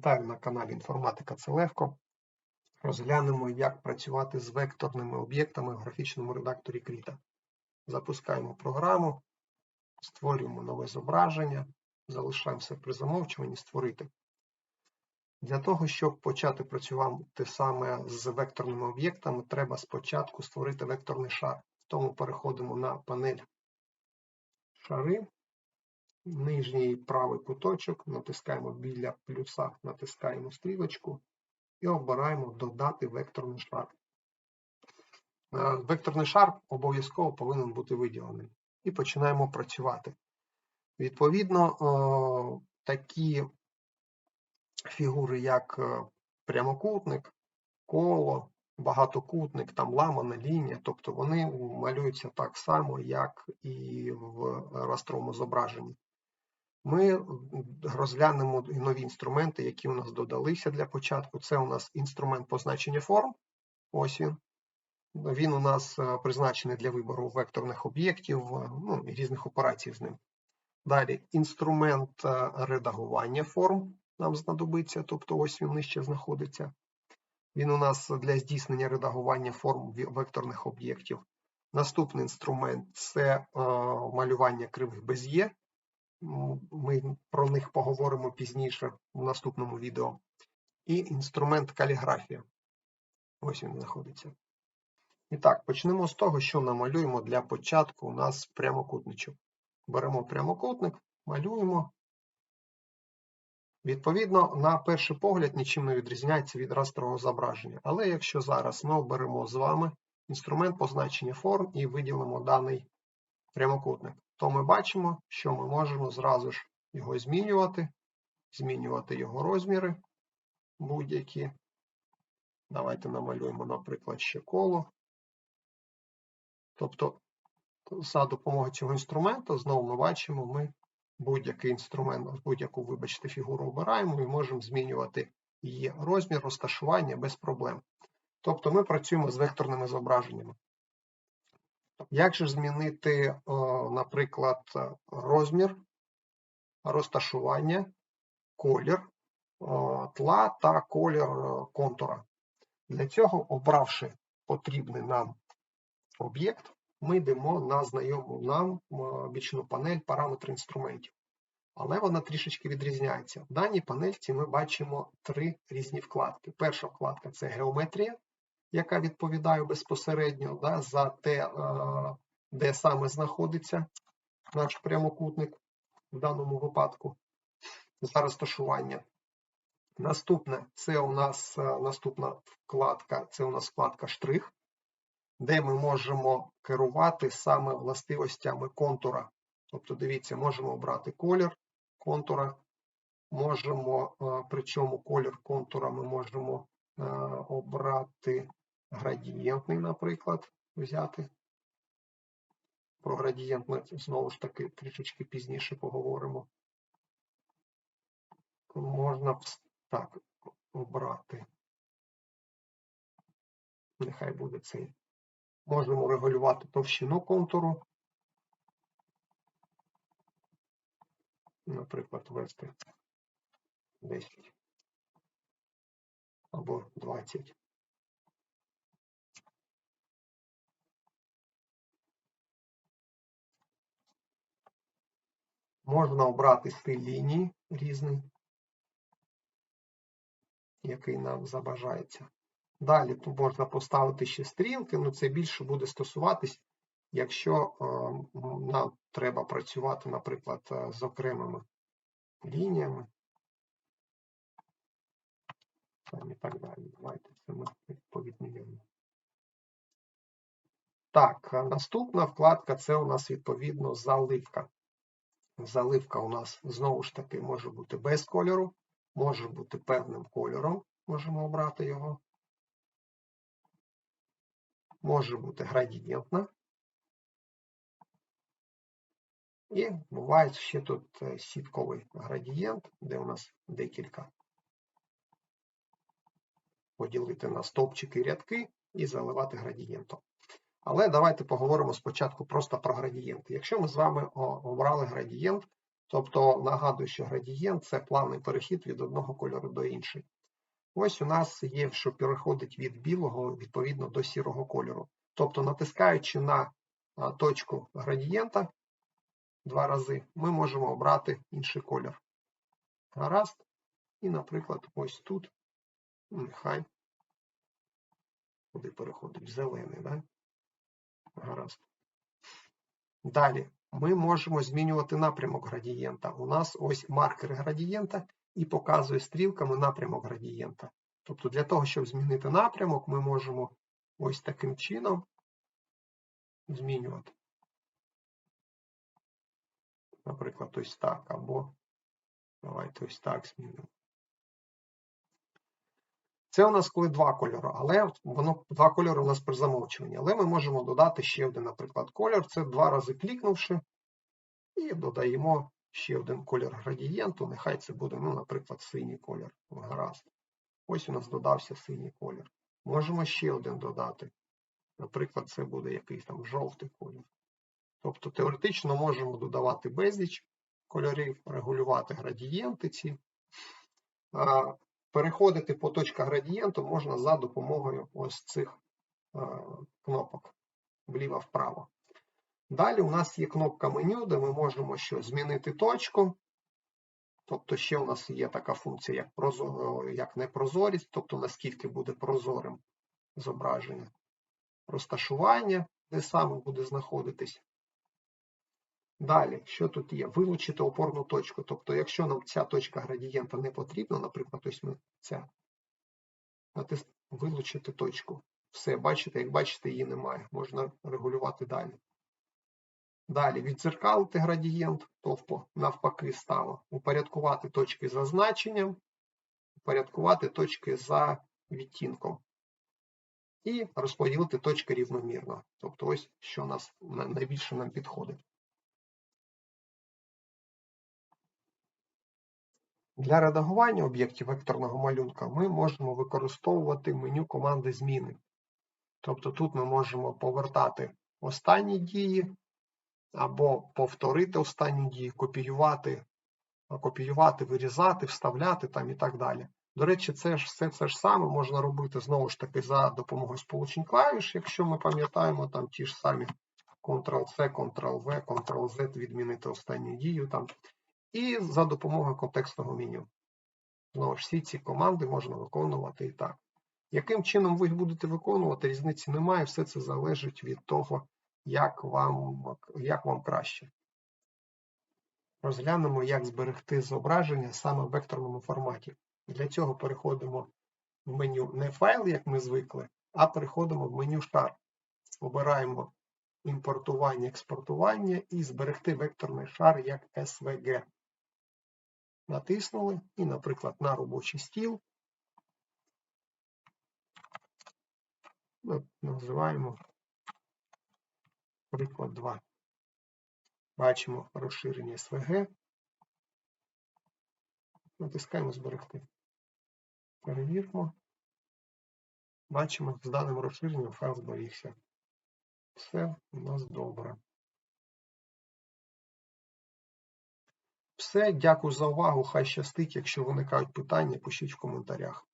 Вітаю на каналі Інформатика це легко. Розглянемо, як працювати з векторними об'єктами в графічному редакторі Krita. Запускаємо програму, створюємо нове зображення, залишаємося при замовчуванні Створити. Для того, щоб почати працювати саме з векторними об'єктами, треба спочатку створити векторний шар. Тому переходимо на панель шари нижній правий куточок, натискаємо біля плюса, натискаємо стрілочку і обираємо Додати векторний шар. Е, векторний шар обов'язково повинен бути виділений. І починаємо працювати. Відповідно, такі фігури, як е, прямокутник, коло, багатокутник, там ламана лінія, тобто вони малюються так само, як і в растровому зображенні. Ми розглянемо нові інструменти, які у нас додалися для початку. Це у нас інструмент позначення форм. Ось він. Він у нас е, призначений для вибору векторних об'єктів е, ну, різних операцій з ним. Далі інструмент е, редагування форм нам знадобиться, тобто ось він нижче знаходиться. Він у нас для здійснення редагування форм векторних об'єктів. Наступний інструмент це малювання кривих без'є. Ми про них поговоримо пізніше в наступному відео. І інструмент каліграфія. Ось він знаходиться. І так, почнемо з того, що намалюємо для початку у нас прямокутничок. Беремо прямокутник, малюємо. Відповідно, на перший погляд нічим не відрізняється від растрового зображення. Але якщо зараз ми оберемо з вами інструмент позначення форм і виділимо даний прямокутник, то ми бачимо, що ми можемо зразу ж його змінювати, змінювати його розміри будь-які. Давайте намалюємо, наприклад, ще коло. Тобто, за допомогою цього інструменту, знову ми бачимо, ми будь-який інструмент, будь-яку, вибачте, фігуру обираємо і можемо змінювати її розмір, розташування без проблем. Тобто ми працюємо з векторними зображеннями. Як же змінити, наприклад, розмір, розташування, колір тла та колір контура? Для цього, обравши потрібний нам об'єкт, ми йдемо на знайому нам бічну панель параметри інструментів. Але вона трішечки відрізняється. В даній панельці ми бачимо три різні вкладки. Перша вкладка це геометрія яка відповідає безпосередньо да, за те, е, де саме знаходиться наш прямокутник в даному випадку за розташування. Наступне це у нас е, наступна вкладка, це у нас вкладка штрих, де ми можемо керувати саме властивостями контура. Тобто, дивіться, можемо обрати колір контура, можемо, е, причому колір контура ми можемо обрати градієнтний, наприклад, взяти. Про градієнт ми знову ж таки трішечки пізніше поговоримо. Можна так обрати. Нехай буде цей. Можемо регулювати товщину контуру. Наприклад, ввести 10 або 20. Можна обрати стиль лінії різний, який нам забажається. Далі тут можна поставити ще стрілки, але ну, це більше буде стосуватись, якщо е, нам треба працювати, наприклад, е, з лініями. І так далі. Давайте це ми повідмінюємо. Так, наступна вкладка це у нас відповідно заливка. Заливка у нас знову ж таки може бути без кольору, може бути певним кольором, можемо обрати його. Може бути градієнтна. І буває ще тут е, сітковий градієнт, де у нас декілька поділити на стовпчики рядки і заливати градієнтом. Але давайте поговоримо спочатку просто про градієнти. Якщо ми з вами обрали градієнт, Тобто нагадую, що градієнт це плавний перехід від одного кольору до іншого. Ось у нас є, що переходить від білого відповідно до сірого кольору. Тобто, натискаючи на точку градієнта два рази, ми можемо обрати інший колір. Гаразд. І, наприклад, ось тут, ну, нехай, куди переходить? Зелений, да? Гаразд. Далі ми можемо змінювати напрямок градієнта. У нас ось маркер градієнта і показує стрілками напрямок градієнта. Тобто для того, щоб змінити напрямок, ми можемо ось таким чином змінювати. Наприклад, ось так, або давайте ось так змінимо. Це у нас коли два кольори, але воно два кольори у нас при замовчуванні. Але ми можемо додати ще один, наприклад, кольор. Це два рази клікнувши, і додаємо ще один колір градієнту. Нехай це буде, ну, наприклад, синій колір. Гаразд. Ось у нас додався синій колір. Можемо ще один додати. Наприклад, це буде якийсь там жовтий колір. Тобто теоретично можемо додавати безліч кольорів, регулювати градієнти ці. Переходити по точках градієнту можна за допомогою ось цих кнопок вліво-вправо. Далі у нас є кнопка меню, де ми можемо що змінити точку. Тобто ще у нас є така функція, як прозор... як непрозорість, тобто наскільки буде прозорим зображення. Розташування, де саме буде знаходитись. Далі, що тут є? Вилучити опорну точку. Тобто, якщо нам ця точка градієнта не потрібна, наприклад, ось ми ця, натис... вилучити точку. Все, бачите, як бачите, її немає. Можна регулювати далі. Далі відзеркалити градієнт, тобто навпаки стало. Упорядкувати точки за значенням, упорядкувати точки за відтінком. І розподілити точки рівномірно. Тобто ось що нас найбільше нам підходить. Для редагування об'єктів векторного малюнка ми можемо використовувати меню команди зміни. Тобто тут ми можемо повертати останні дії, або повторити останні дії, копіювати, копіювати, вирізати, вставляти там і так далі. До речі, це ж все це ж саме можна робити знову ж таки за допомогою сполучень клавіш, якщо ми пам'ятаємо там ті ж самі Ctrl-C, Ctrl-V, Ctrl-Z, відмінити останню дію там. І за допомогою контекстного меню. Знову ж всі ці команди можна виконувати і так. Яким чином ви їх будете виконувати, різниці немає, все це залежить від того, як вам, як вам краще. Розглянемо, як зберегти зображення саме в векторному форматі. Для цього переходимо в меню не файл, як ми звикли, а переходимо в меню шар. Обираємо імпортування, експортування і зберегти векторний шар як SVG. Натиснули і, наприклад, на робочий стіл називаємо приклад 2. Бачимо розширення SVG. Натискаємо зберегти. Перевіримо. Бачимо, з даним розширенням файл зберігся. Все у нас добре. Все, дякую за увагу. Хай щастить. Якщо виникають питання, пишіть в коментарях.